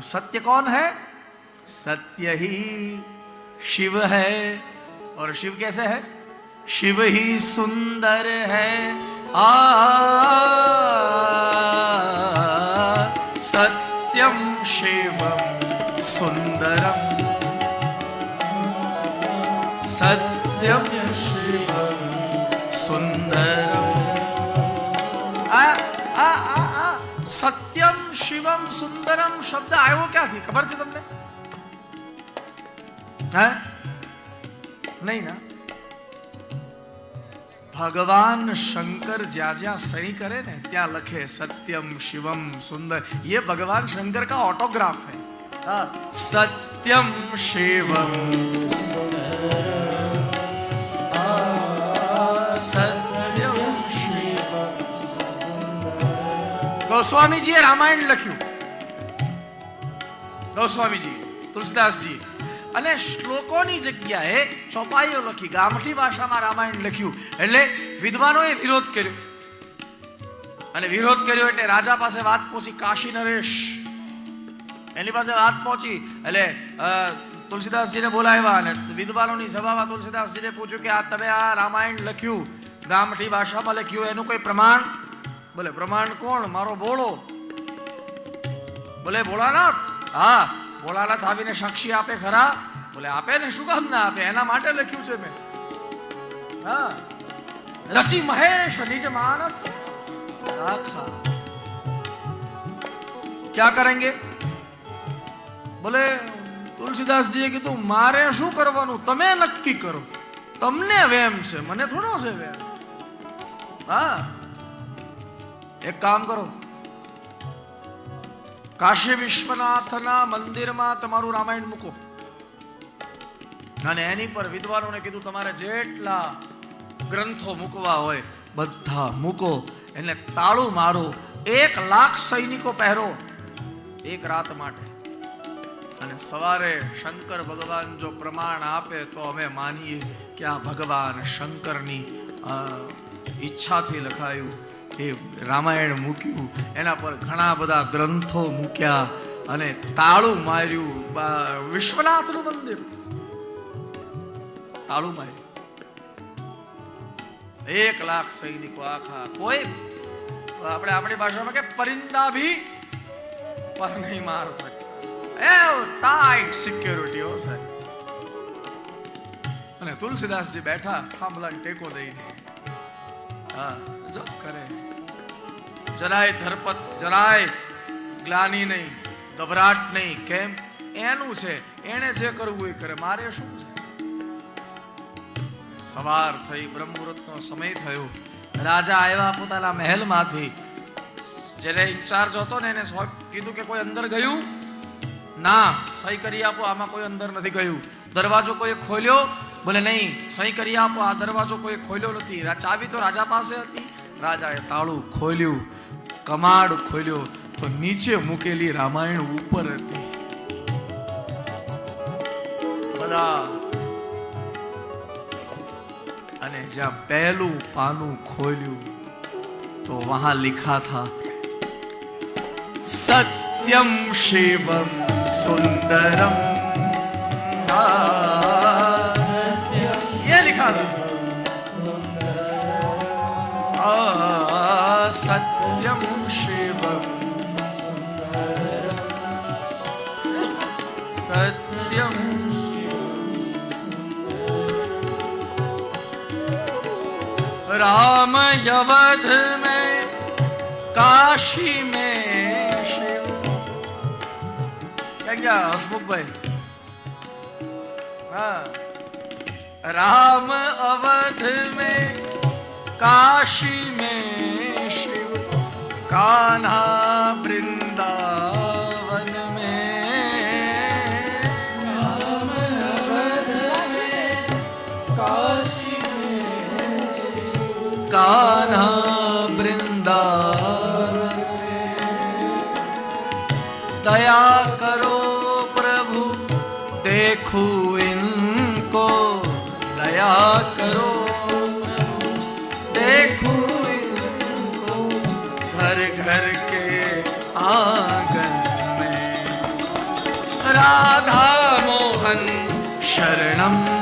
और सत्य कौन है? सत्य ही शिव है। और शिव कैसे है? शिव ही सुंदर है। आ, सत्यम शिवम सुंदरम। सत्यम शिवम सुंदरम। आ आ आ, आ सत्य शिवम सुंदरम शब्द आए वो क्या थी? खबर थी तुमने? है? नहीं ना? भगवान शंकर ज्या ज्या सही करे ने त्या लखे सत्यम शिवम सुंदर। ये भगवान शंकर का ऑटोग्राफ है। आ, सत्यम शिवम हाँ, सत्यम ગોસ્વામીજીએ રામાયણ લખ્યું. ગોસ્વામીજી, તુલસીદાસજી. અને શ્લોકોની જગ્યાએ ચોપાઈઓ લખી, ગામઠી ભાષામાં રામાયણ લખ્યું. એટલે વિદ્વાનોએ વિરોધ કર્યો. અને વિરોધ કર્યો એટલે રાજા પાસે વાત પહોંચી કાશી નરેશ. એની પાસે વાત પહોંચી એટલે તુલસીદાસજીને બોલાવ્યા અને વિદ્વાનોની સભામાં તુલસીદાસજીને પૂછ્યું કે આ તમે આ રામાયણ લખ્યું, ગામઠી ભાષામાં લખ્યું, એનું કોઈ પ્રમાણ બોલે બ્રહ્માંડ કોણ, મારો બોળો બોલે ભોળાનાથ. હા, ભોળાનાથ આવીને સાક્ષી આપે ખરા. બોલે આપે ને શું કામ ના આપે? એના માટે લખ્યું છે મેં. હા. રચી મહેશ, નિજ માનસ, રાખા. ક્યાં કરેંગે? બોલે તુલસીદાસજીએ કીધું, મારે શું કરવાનું? તમે નક્કી કરો. તમને વેમ છે, મને થોડો છે વેમ. હા. એક કામ કરો. કાશી વિશ્વનાથના મંદિરમાં તમારું રામાયણ મૂકો. અને એની પર વિદ્વાનોને કીધું, તમારે જેટલા ગ્રંથો મૂકવા હોય, બધા મૂકો. એને તાળું મારો. એક લાખ સૈનિકો પહેરો. એક રાત માટે. અને સવારે શંકર ભગવાન જો પ્રમાણ આપે, તો અમે માનીએ કે આ ભગવાન શંકરની ઈચ્છાથી લખાયું એ રામાયણ મૂક્યું, એના પર ઘણા બધા ગ્રંથો મૂક્યા અને તાળું માર્યું. વિશ્વનાથનું મંદિર. તાળું માર્યું. એક લાખ સૈનિકો આખા, કોઈ, આપણે આપણી ભાષામાં કે પરિંદા ભી પર નહીં માર શકે. એ ટાઈટ સિક્યોરિટી હો સાહેબ. અને તુલસીદાસજી બેઠા, થાંભલાને ટેકો દઈને. હા જપ કરે. જરાય ધરપત, જરાય ગ્લાની નહીં, ગભરાટ નહીં. કેમ? એનું છે. એને જે કરવું એ કરે. મારે શું છે? સવાર થઈ બ્રહ્મ મુહૂર્તનો સમય થયો. રાજા આવ્યા પોતાના મહેલમાંથી. જેને ઇન્ચાર્જ હતો ને, એને કીધું કે કોઈ અંદર ગયું? ના, સહી કરી આપો, આમાં કોઈ અંદર નથી ગયું. દરવાજો કોઈ ખોલ્યો? બોલે, નહીં, સહી કરી આપો, આ દરવાજો કોઈ ખોલ્યો નથી. ચાવી તો રાજા પાસે હતી. રાજાએ તાળું ખોલ્યું. કમાડ ખોલ્યો તો નીચે મૂકેલી રામાયણ ઉપર હતી. બધા અને જ્યાં પહેલું પાનું ખોલ્યું તો વહાં લિખા થા, સત્યમ શિવમ સુંદરમ सत्यम राम यवध में काशी में शिव क्या क्या हसमुख भाई हाँ राम अवध में काशी में शिव कान्हा वृंदावन કાના વૃંદાવન દયા કરો પ્રભુ દેખું ઇનકો દયા કરો દેખું ઇનકો ઘર ઘર કે આંગન મેં રાધા મોહન શરણમ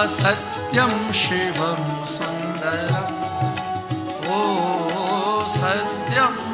આ સત્યમ શિવમ સુંદરમ ઓ સત્યમ